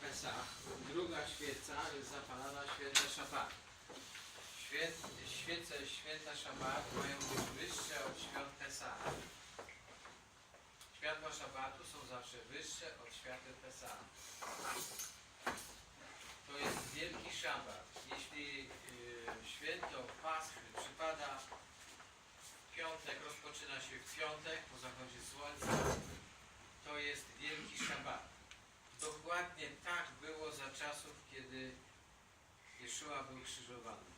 Pesach. Druga świeca jest zapalana święta szabat. Świec, świece święta szabat mają być wyższe od świąt Pesach. Światła szabatu są zawsze wyższe od świateł Pesach. To jest wielki szabat. Jeśli y, święto Paschy przypada w piątek, rozpoczyna się w piątek po zachodzie słońca, to jest wielki szabat. Dokładnie tak było za czasów, kiedy Jeszua był krzyżowany.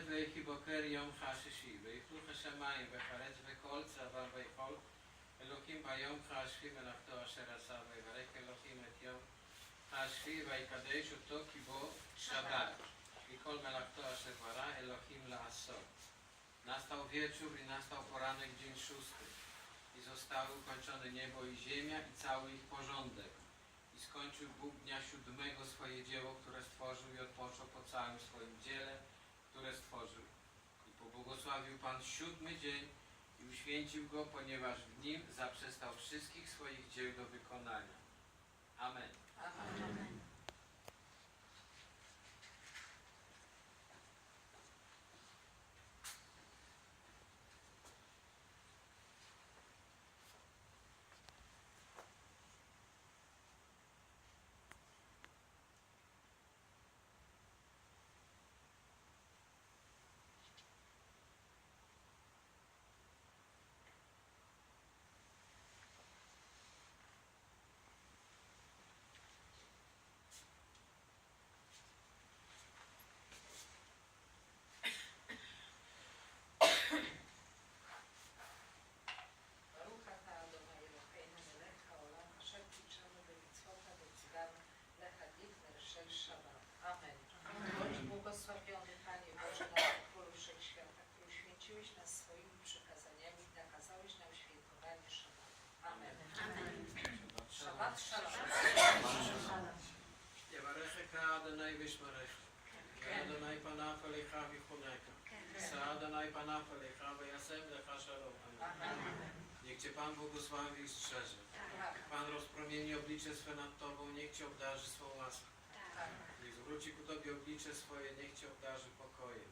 וירא ויחי בוקר יום חשישי, ויפלו השמיים וחרץ וכל צבא ויכול אלוקים ביום חשבי מלאכתו אשר עשה ויברך אלוקים את יום חשבי ויקדש אותו כי בו שבת i kol melachto asher bara Elohim לעשות. Nastał wieczór i nastał poranek dzień szósty i zostały ukończone niebo i ziemia i cały ich porządek. I skończył Bóg dnia siódmego swoje dzieło, które stworzył i odpoczął po całym swoim dziele, które stworzył. I pobłogosławił Pan siódmy dzień i uświęcił go, ponieważ w nim zaprzestał wszystkich swoich dzieł do wykonania. Amen. Amen. יברכך אדוני וישמרך. ואדוני פניו אליך ויחונך. Sa Adonai Pana Falecha, wyjasem lecha shalom. Amen. Niech Cię Pan błogosławi i strzeże. Tak, Pan rozpromieni oblicze swe nad Tobą, niech Cię obdarzy swą łaską. tak. Niech zwróci ku Tobie oblicze swoje, niech Cię obdarzy pokojem.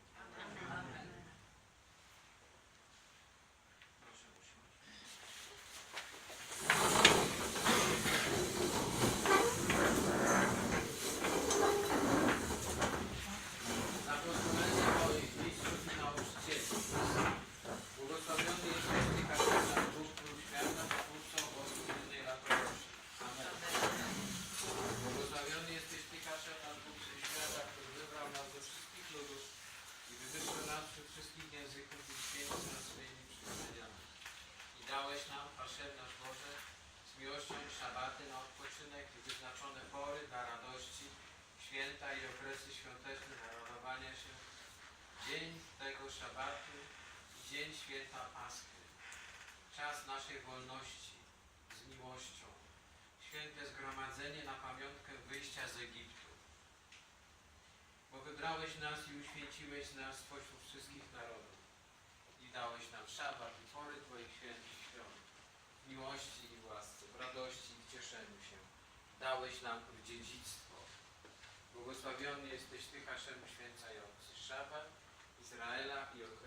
Wszystkich języków i święcił nas swoimi przykazaniami. I dałeś nam, Hashem nasz Boże, z miłością szabaty na odpoczynek i wyznaczone pory dla radości, święta i okresy świąteczne dla radowania się, dzień tego szabatu i dzień święta Paschy, czas naszej wolności z miłością, święte zgromadzenie na pamiątkę wyjścia z Egiptu. Wybrałeś nas i uświęciłeś nas spośród wszystkich narodów i dałeś nam szabat i pory Twoich świętych świąt, w miłości i łasce, w radości i w cieszeniu się. Dałeś nam w dziedzictwo. Błogosławiony jesteś Ty, Haszem uświęcający szabat Izraela i okresy